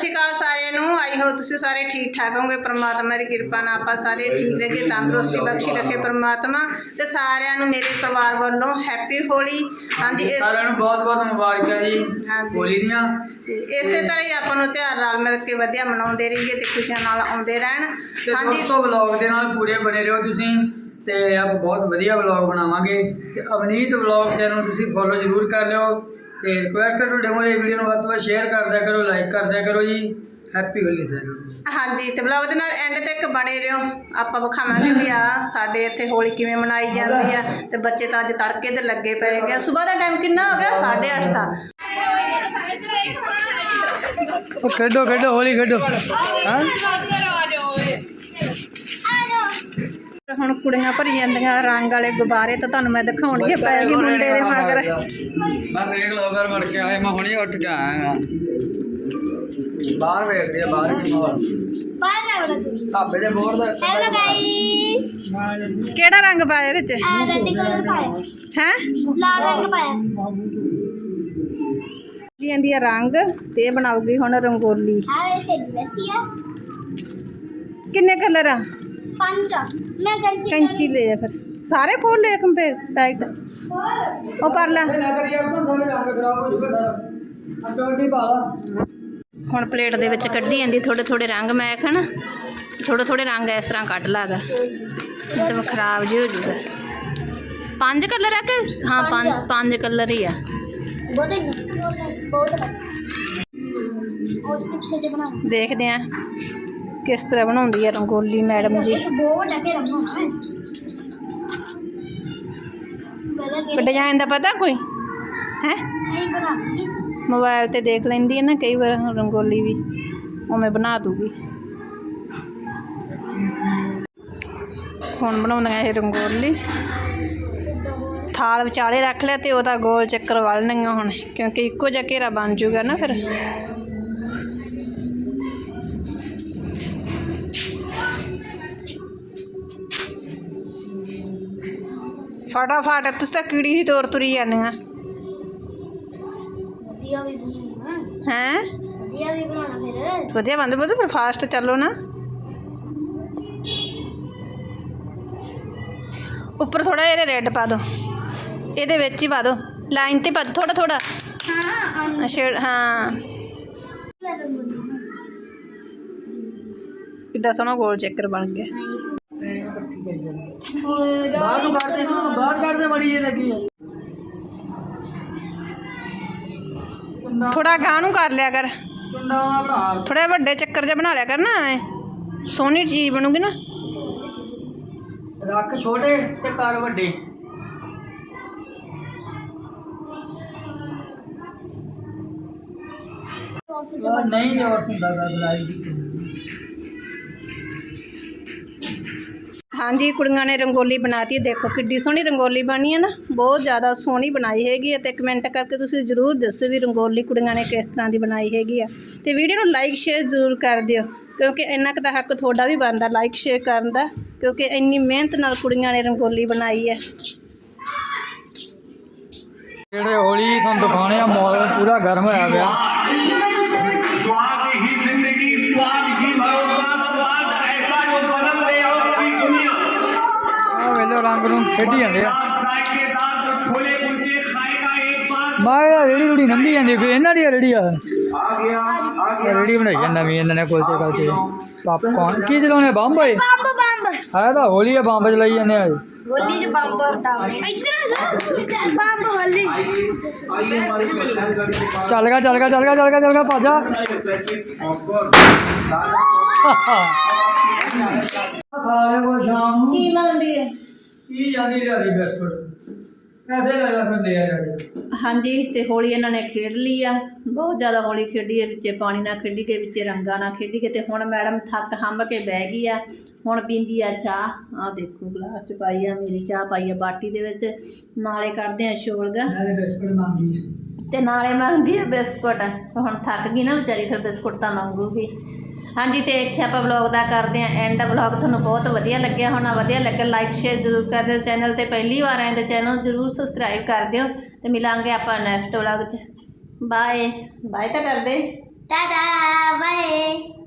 ਸ਼੍ਰੀ ਅਕਾਲ ਸਾਰਿਆਂ ਨੂੰ। ਆਈ ਹੋ ਤੁਸੀਂ ਸਾਰੇ ਠੀਕ ਠਾਕ ਹੋਗੇ ਪ੍ਰਮਾਤਮਾ ਦੀ ਕਿਰਪਾ ਨਾਲ ਆਪਾਂ ਸਾਰੇ ਠੀਕ ਰਹੇ ਤੰਦਰੁਸਤੀ ਬਖਸ਼ੀ ਰੱਖੇ ਪ੍ਰਮਾਤਮਾ। ਤੇ ਸਾਰਿਆਂ ਨੂੰ ਮੇਰੇ ਪਰਿਵਾਰ ਵੱਲੋਂ ਹੈਪੀ ਹੋਲੀ ਹਾਂਜੀ ਇਸ ਸਾਰਿਆਂ ਨੂੰ ਬਹੁਤ ਬਹੁਤ ਮੁਬਾਰਕਾਂ ਜੀ। ਹੋਲੀ ਦੀਆਂ। ਇਸੇ ਤਰ੍ਹਾਂ ਹੀ ਆਪਾਂ ਨੂੰ ਤਿਉਹਾਰ ਰਲ ਮਿਲ ਕੇ ਵਧੀਆ ਮਨਾਉਂਦੇ ਰਹੀਏ ਤੇ ਖੁਸ਼ੀਆਂ ਨਾਲ ਆਉਂਦੇ ਰਹਿਣ। ਹਾਂਜੀ। ਦੋਸਤੋ ਵਲੌਗ ਦੇ ਨਾਲ ਪੂਰੇ ਬਣੇ ਰਹੋ ਤੁਸੀਂ ਤੇ ਆਪ ਬਹੁਤ ਵਧੀਆ ਵਲੌਗ ਬਣਾਵਾਂਗੇ। ਤੇ ਅਵਨੀਤ ਵਲੌਗ ਚੈਨਲ ਤੁਸੀਂ ਫੋਲੋ ਜ਼ਰੂਰ ਕਰ ਲਿਓ। ਤੇ ਰਿਕੁਐਸਟ ਕਰੋ ਡੈਮੋ ਇਹ ਵੀਡੀਓ ਨੂੰ ਵੱਧ ਤੋਂ ਵੱਧ ਸ਼ੇਅਰ ਕਰਦਿਆ ਕਰੋ ਲਾਈਕ ਕਰਦਿਆ ਕਰੋ ਜੀ। ਹੈਪੀ ਹੋਲੀ ਸਾਰਿਆਂ ਨੂੰ ਹਾਂਜੀ ਤੇ ਬਲੌਗ ਦੇ ਨਾਲ ਐਂਡ ਤੱਕ ਬਣੇ ਰਹੋ। ਆਪਾਂ ਵਿਖਾਵਾਂਗੇ ਵੀ ਆ ਸਾਡੇ ਇੱਥੇ ਹੋਲੀ ਕਿਵੇਂ ਮਨਾਈ ਜਾਂਦੀ ਆ ਤੇ ਬੱਚੇ ਤਾਂ ਅੱਜ ਤੜਕੇ ਦੇ ਲੱਗੇ ਪਏ ਗਏ ਸਵੇਰ ਦਾ ਟਾਈਮ ਕਿੰਨਾ ਹੋ ਗਿਆ? 8:30 ਦਾ। ਉਹ ਖੇਡੋ ਖੇਡੋ ਹੋਲੀ ਖੇਡੋ। ਹਾਂ। ਹੁਣ ਕੁੜੀਆਂ ਭਰੀ ਜਾਂਦੀਆਂ ਰੰਗ ਵਾਲੇ ਗੁਬਾਰੇ ਤਾਂ ਤੁਹਾਨੂੰ ਮੈਂ ਦਿਖਾਉਣਗੇ ਪੈ ਗਈ ਮੁੰਡੇ ਦੇ ਮਗਰ ਮੈਂ ਦੇਖ ਲਓ ਫਿਰ ਵੜ ਕੇ ਆਏ ਮੈਂ ਹੁਣੇ ਉੱਠ ਕੇ ਆਇਆਗਾ। ਬਾਹਰ ਵੇਖਦੀ ਆ ਬਾਹਰ ਕੀ ਮਾਹੌਲ ਬਾਹਰ ਦੇ ਬੋਰ ਦਾ ਹੈਲੋ ਗਾਈਸ ਕਿਹੜਾ ਰੰਗ ਪਾਇਆ ਇਹਦੇ ਚ ਆ ਹੈ? ਲਾਲ ਰੰਗ ਪਾਇਆ। ਲੀਆਂ ਦੀ ਰੰਗ ਤੇ ਬਣਾਉਗੀ ਹੁਣ ਰੰਗੋਲੀ। ਆ ਇਹ ਵਧੀਆ ਕਿੰਨੇ ਕਲਰ ਆ? ਪੰਜ ਮੈਂ ਲੈ ਜਾ ਫਿਰ। ਸਾਰੇ ਖੋਲ ਲੈ ਕੰਪੇ ਪੈਕਟ। ਉਹ ਕਰ ਲੈ। ਹੁਣ ਪਲੇਟ ਦੇ ਵਿੱਚ ਕੱਢੀ ਜਾਂਦੀ ਥੋੜੇ ਥੋੜੇ ਰੰਗ ਮੈਂ ਆਖਣ ਥੋੜੇ ਥੋੜੇ ਰੰਗ ਇਸ ਤਰ੍ਹਾਂ ਕੱਢ ਲਾਗਾ ਮਤਲਬ ਖਰਾਬ ਜਿਹਾ ਹੋ ਜੂਗਾ। ਪੰਜ ਕਲਰ ਆ ਕਿ? ਹਾਂ ਪੰਜ ਪੰਜ ਕਲਰ ਹੀ ਆ। ਦੇਖਦੇ ਆ। ਕਿਸ ਤਰ੍ਹਾਂ ਬਣਾਉਂਦੀ ਹੈ ਰੰਗੋਲੀ ਮੈਡਮ ਜੀ? ਡਿਜ਼ਾਈਨ ਦਾ ਪਤਾ ਕੋਈ? ਹੈ? ਮੋਬਾਈਲ ਤੇ ਦੇਖ ਲੈਂਦੀ ਹੈ ਨਾ ਕਈ ਵਾਰ ਰੰਗੋਲੀ ਵੀ ਉਹ ਮੈਂ ਬਣਾ ਦੂਗੀ ਹੁਣ ਬਣਾਉਂਦੀਆਂ ਇਹ ਰੰਗੋਲੀ? ਥਾਲ ਵਿਚਾਲੇ ਰੱਖ ਲਿਆ ਤੇ ਉਹਦਾ ਗੋਲ ਚੱਕਰ ਵਲਣਗੀਆਂ ਹੁਣ ਕਿਉਂਕਿ ਇੱਕੋ ਜਿਹਾ ਘੇਰਾ ਬਣ ਜੂਗਾ ਨਾ ਫਿਰ। ਫਟਾਫਟ ਤੁਸੀਂ ਤਾਂ ਕੀੜੀ ਦੀ ਤੋਰ ਤੁਰੀ ਜਾਂਦੇ ਆ ਵਧੀਆ ਵਧੀਆ ਵੀ ਬਣਾਉਣਾ ਫਿਰ। ਵਧੀਆ ਬੰਦੇ ਬਸ ਫਿਰ ਚੱਲੋ ਨਾ। ਉੱਪਰ ਥੋੜਾ ਇਹਦੇ ਰੈੱਡ ਪਾ ਦਿਓ। ਇਹਦੇ ਵਿੱਚ ਹੀ ਪਾ ਦਿਓ। ਲਾਈਨ ਤੇ ਪਾ ਦਿਓ ਥੋੜਾ ਥੋੜਾ ਹਾਂ ਸ਼ੇਡ ਹਾਂ। ਕਿੱਦਾਂ ਸੋਹਣਾ ਗੋਲ ਚੱਕਰ ਬਣ ਗਿਆ। ਦੇ ਮੜੀ ਇਹ ਲੱਗੀ ਹੈ ਥੋੜਾ ਗਾਂ ਨੂੰ ਕਰ ਲਿਆ ਕਰ। ਕੁੰਡਾ ਬਣਾ ਥੋੜਾ ਵੱਡੇ ਚੱਕਰ ਜਿਹਾ ਬਣਾ ਲਿਆ ਕਰ ਨਾ ਐਂ। ਸੋਹਣੀ ਚੀਜ਼ ਬਣੂਗੀ ਨਾ। ਰੱਖ ਛੋਟੇ ਤੇ ਕਰ ਵੱਡੇ। ਉਹ ਨਹੀਂ ਜੋਰ ਹੁੰਦਾ ਗਾ ਬਲਾਈ ਦੀ। ਹਾਂਜੀ, ਕੁੜੀਆਂ ਨੇ ਰੰਗੋਲੀ ਬਣਾਤੀ ਹੈ ਦੇਖੋ ਕਿੱਡੀ ਸੋਹਣੀ ਰੰਗੋਲੀ ਬਣੀ ਹੈ ਨਾ। ਬਹੁਤ ਜ਼ਿਆਦਾ ਸੋਹਣੀ ਬਣਾਈ ਹੈਗੀ ਹੈ ਤੇ ਕਮੈਂਟ ਕਰਕੇ ਤੁਸੀਂ ਜ਼ਰੂਰ ਦੱਸੋ ਵੀ ਰੰਗੋਲੀ ਕੁੜੀਆਂ ਨੇ ਕਿਸ ਤਰ੍ਹਾਂ ਦੀ ਬਣਾਈ ਹੈਗੀ ਆ ਤੇ ਵੀਡੀਓ ਨੂੰ ਲਾਈਕ, ਸ਼ੇਅਰ ਜ਼ਰੂਰ ਕਰ ਦਿਓ, ਕਿਉਂਕਿ ਇੰਨਾ ਕੁ ਤਾਂ ਹੱਕ ਤੁਹਾਡਾ ਵੀ ਬਣਦਾ ਲਾਈਕ, ਸ਼ੇਅਰ ਕਰਨ ਦਾ, ਕਿਉਂਕਿ ਇੰਨੀ ਮਿਹਨਤ ਨਾਲ ਕੁੜੀਆਂ ਨੇ ਰੰਗੋਲੀ ਬਣਾਈ ਹੈ। ਜਿਹੜੇ ਹੋਲੀ ਤੁਹਾਨੂੰ ਦਿਖਾਉਣੇ ਆ, ਮਾਹੌਲ ਪੂਰਾ ਗਰਮ ਹੋਇਆ ਪਿਆ। ਖੇਡੀ ਜਾਂਦੇ ਆ। ਮਾਇਆ ਰੇੜੀ ਰੂੜੀ ਨੰਗੀ ਜਾਂਦੀ ਕੋਈ ਇਹਨਾਂ ਦੀ ਰੇੜੀ ਆ? ਗਿਆ ਰੇੜੀ ਬਣਾਈ ਜਾਂਦਾ ਵੀ ਇਹਨਾਂ ਨੇ ਕੁਲਚੇ ਕਾਲਚੇ ਪਾਪਕੌਰਨ ਕੀ ਚਲਾਉਣੇ ਬੰਬ ਓਏ ਬੰਬ ਬੰਬ। ਹੈ ਤਾਂ ਹੋਲੀ ਆ ਬੰਬ ਚਲਾਈ ਜਾਂਦੇ ਆ? ਕੀ ਜਾਂਦੀ ਰਹੀ ਬਿਸਕੁਟ? ਪੈਸੇ ਲੈ ਲੈ ਫਿਰ ਆ ਜਾ ਕੇ ਹਾਂਜੀ ਤੇ ਹੋਲੀ ਇਹਨਾਂ ਨੇ ਖੇਡ ਲਈ ਆ। ਬਹੁਤ ਜ਼ਿਆਦਾ ਹੋਲੀ ਖੇਡੀ ਹੈ ਵਿੱਚੇ ਪਾਣੀ ਨਾਲ ਖੇਡੀ ਗਏ ਵਿੱਚੇ ਰੰਗਾਂ ਨਾਲ ਖੇਡੀ ਗਏ ਤੇ ਹੁਣ ਮੈਡਮ ਥੱਕ ਹੰਬ ਕੇ ਬਹਿ ਗਈ ਆ। ਹੁਣ ਪੀਂਦੀ ਆ ਚਾਹ। ਆਹ ਦੇਖੋ ਗਲਾਸ ਚ ਪਾਈ ਆ ਮੇਰੀ ਚਾਹ ਪਾਈ ਆ ਬਾਟੀ ਦੇ ਵਿੱਚ। ਨਾਲੇ ਕੱਢਦੇ ਆ ਸ਼ੋਲਗਾ ਨਾਲੇ ਬਿਸਕੁਟ ਮੰਗੀ ਤੇ ਨਾਲੇ ਮੰਗਦੀ ਆ ਬਿਸਕੁਟ। ਹੁਣ ਥੱਕ ਗਈ ਨਾ ਵਿਚਾਰੀ ਫਿਰ ਬਿਸਕੁਟ ਤਾਂ ਮੰਗੂਗੀ। ਹਾਂਜੀ ਤੇ ਇੱਥੇ ਆਪਾਂ ਵਲੌਗ ਦਾ ਕਰਦੇ ਆਂ ਐਂਡ ਵਲੌਗ ਤੁਹਾਨੂੰ ਬਹੁਤ ਵਧੀਆ ਲੱਗਿਆ ਹੋਣਾ ਵਧੀਆ ਲੱਗਿਆ। ਲਾਈਕ ਸ਼ੇਅਰ ਜ਼ਰੂਰ ਕਰ ਦਿਓ ਚੈਨਲ ਤੇ। ਪਹਿਲੀ ਵਾਰ ਆਏ ਤਾਂ ਚੈਨਲ ਜ਼ਰੂਰ ਸਬਸਕ੍ਰਾਈਬ ਕਰ ਦਿਓ ਤੇ ਮਿਲਾਂਗੇ ਆਪਾਂ ਨੈਕਸਟ ਵਲੌਗ 'ਚ। ਬਾਏ ਬਾਏ ਤਾਂ ਕਰਦੇ। टाटा